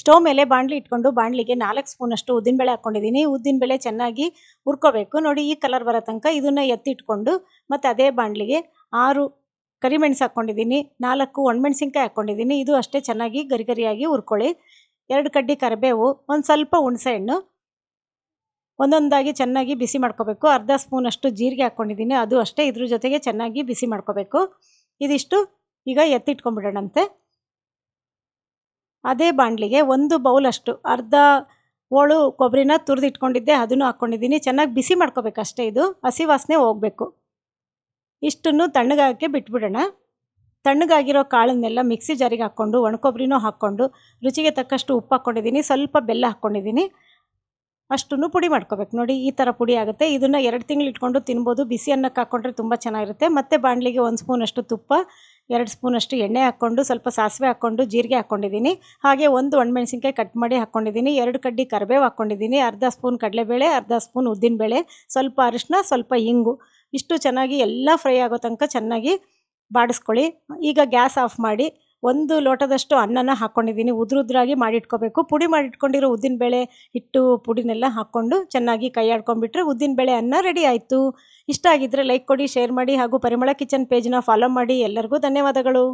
Stove ಮೇಲೆ ಬಾಣಲಿ ಇಟ್ಕೊಂಡು ಬಾಣಲಿಗೆ ನಾಲ್ಕು ಸ್ಪೂನಷ್ಟು ಉದ್ದಿನಬೇಳೆ ಹಾಕ್ಕೊಂಡಿದ್ದೀನಿ. ಉದ್ದಿನಬೇಳೆ ಚೆನ್ನಾಗಿ ಹುರ್ಕೋಬೇಕು. ನೋಡಿ ಈ ಕಲರ್ ಬರೋ ತನಕ ಇದನ್ನು ಎತ್ತಿಟ್ಕೊಂಡು ಮತ್ತು ಅದೇ ಬಾಣಲಿಗೆ ಆರು ಕರಿಮೆಣಸು ಹಾಕ್ಕೊಂಡಿದ್ದೀನಿ. ನಾಲ್ಕು ಒಣಮೆಣ್ಸಿನ್ಕಾಯಿ ಹಾಕ್ಕೊಂಡಿದ್ದೀನಿ. ಇದು ಅಷ್ಟೇ ಚೆನ್ನಾಗಿ ಗರಿ ಗರಿಯಾಗಿ ಹುರ್ಕೊಳ್ಳಿ. ಎರಡು ಕಡ್ಡಿ ಕರಿಬೇವು, ಒಂದು ಸ್ವಲ್ಪ ಹುಣಸೆಹಣ್ಣು ಒಂದೊಂದಾಗಿ ಚೆನ್ನಾಗಿ ಬಿಸಿ ಮಾಡ್ಕೋಬೇಕು. ಅರ್ಧ ಸ್ಪೂನಷ್ಟು ಜೀರಿಗೆ ಹಾಕ್ಕೊಂಡಿದ್ದೀನಿ. ಅದು ಅಷ್ಟೇ ಇದ್ರ ಜೊತೆಗೆ ಚೆನ್ನಾಗಿ ಬಿಸಿ ಮಾಡ್ಕೋಬೇಕು. ಇದಿಷ್ಟು ಈಗ ಎತ್ತಿಟ್ಕೊಂಡ್ಬಿಡೋಣಂತೆ. ಅದೇ ಬಾಣಲಿಗೆ ಒಂದು ಬೌಲಷ್ಟು ಅರ್ಧ ಹೋಳು ಕೊಬ್ಬರಿನ ತುರಿದಿಟ್ಕೊಂಡಿದ್ದೆ, ಅದನ್ನು ಹಾಕ್ಕೊಂಡಿದ್ದೀನಿ. ಚೆನ್ನಾಗಿ ಬಿಸಿ ಮಾಡ್ಕೋಬೇಕು ಅಷ್ಟೇ ಇದು. ಹಸಿ ವಾಸನೆ ಹೋಗಬೇಕು. ಇಷ್ಟನ್ನು ತಣ್ಣಗಾಗಕ್ಕೆ ಬಿಟ್ಬಿಡೋಣ. ತಣ್ಣಗಾಗಿರೋ ಕಾಳನ್ನೆಲ್ಲ ಮಿಕ್ಸಿ ಜಾರಿಗೆ ಹಾಕ್ಕೊಂಡು ಒಣಕೊಬ್ಬರಿನೂ ಹಾಕ್ಕೊಂಡು, ರುಚಿಗೆ ತಕ್ಕಷ್ಟು ಉಪ್ಪು ಹಾಕ್ಕೊಂಡಿದ್ದೀನಿ, ಸ್ವಲ್ಪ ಬೆಲ್ಲ ಹಾಕ್ಕೊಂಡಿದ್ದೀನಿ. ಅಷ್ಟನ್ನು ಪುಡಿ ಮಾಡ್ಕೋಬೇಕು. ನೋಡಿ, ಈ ಥರ ಪುಡಿ ಆಗುತ್ತೆ. ಇದನ್ನು ಎರಡು ತಿಂಗಳು ಇಟ್ಕೊಂಡು ತಿನ್ಬೋದು. ಬಿಸಿ ಅನ್ನಕ್ಕೆ ಹಾಕ್ಕೊಂಡ್ರೆ ತುಂಬ ಚೆನ್ನಾಗಿರುತ್ತೆ. ಮತ್ತು ಬಾಣಲಿಗೆ ಒಂದು ಸ್ಪೂನಷ್ಟು ತುಪ್ಪ ಎರಡು ಸ್ಪೂನಷ್ಟು ಎಣ್ಣೆ ಹಾಕ್ಕೊಂಡು, ಸ್ವಲ್ಪ ಸಾಸಿವೆ ಹಾಕ್ಕೊಂಡು, ಜೀರಿಗೆ ಹಾಕ್ಕೊಂಡಿದ್ದೀನಿ. ಹಾಗೆ ಒಂದು ಒಣಮೆಣ್ಸಿನ್ಕಾಯಿ ಕಟ್ ಮಾಡಿ ಹಾಕ್ಕೊಂಡಿದ್ದೀನಿ. ಎರಡು ಕಡ್ಡಿ ಕರಿಬೇವು ಹಾಕ್ಕೊಂಡಿದ್ದೀನಿ. ಅರ್ಧ ಸ್ಪೂನ್ ಕಡಲೆಬೇಳೆ, ಅರ್ಧ ಸ್ಪೂನ್ ಉದ್ದಿನಬೇಳೆ, ಸ್ವಲ್ಪ ಅರಿಶಿನ ಸ್ವಲ್ಪ ಇಂಗು. ಇಷ್ಟು ಚೆನ್ನಾಗಿ ಎಲ್ಲ ಫ್ರೈ ಆಗೋ ತನಕ ಚೆನ್ನಾಗಿ ಬಾಡಿಸ್ಕೊಳ್ಳಿ. ಈಗ ಗ್ಯಾಸ್ ಆಫ್ ಮಾಡಿ. ಒಂದು ಲೋಟದಷ್ಟು ಅನ್ನನ ಹಾಕ್ಕೊಂಡಿದ್ದೀನಿ ಉದ್ರುದ್ರಾಗಿ ಮಾಡಿಟ್ಕೋಬೇಕು. ಪುಡಿ ಮಾಡಿಟ್ಕೊಂಡಿರೋ ಉದ್ದಿನಬೇಳೆ ಹಿಟ್ಟು ಪುಡಿನೆಲ್ಲ ಹಾಕ್ಕೊಂಡು ಚೆನ್ನಾಗಿ ಕೈ ಆಡ್ಕೊಂಡ್ಬಿಟ್ರೆ ಉದ್ದಿನಬೇಳೆ ಅನ್ನ ರೆಡಿ ಆಯಿತು. ಇಷ್ಟ ಆಗಿದ್ದರೆ ಲೈಕ್ ಕೊಡಿ, ಶೇರ್ ಮಾಡಿ ಹಾಗೂ ಪರಿಮಳ ಕಿಚನ್ ಪೇಜ್ನ ಫಾಲೋ ಮಾಡಿ. ಎಲ್ಲರಿಗೂ ಧನ್ಯವಾದಗಳು.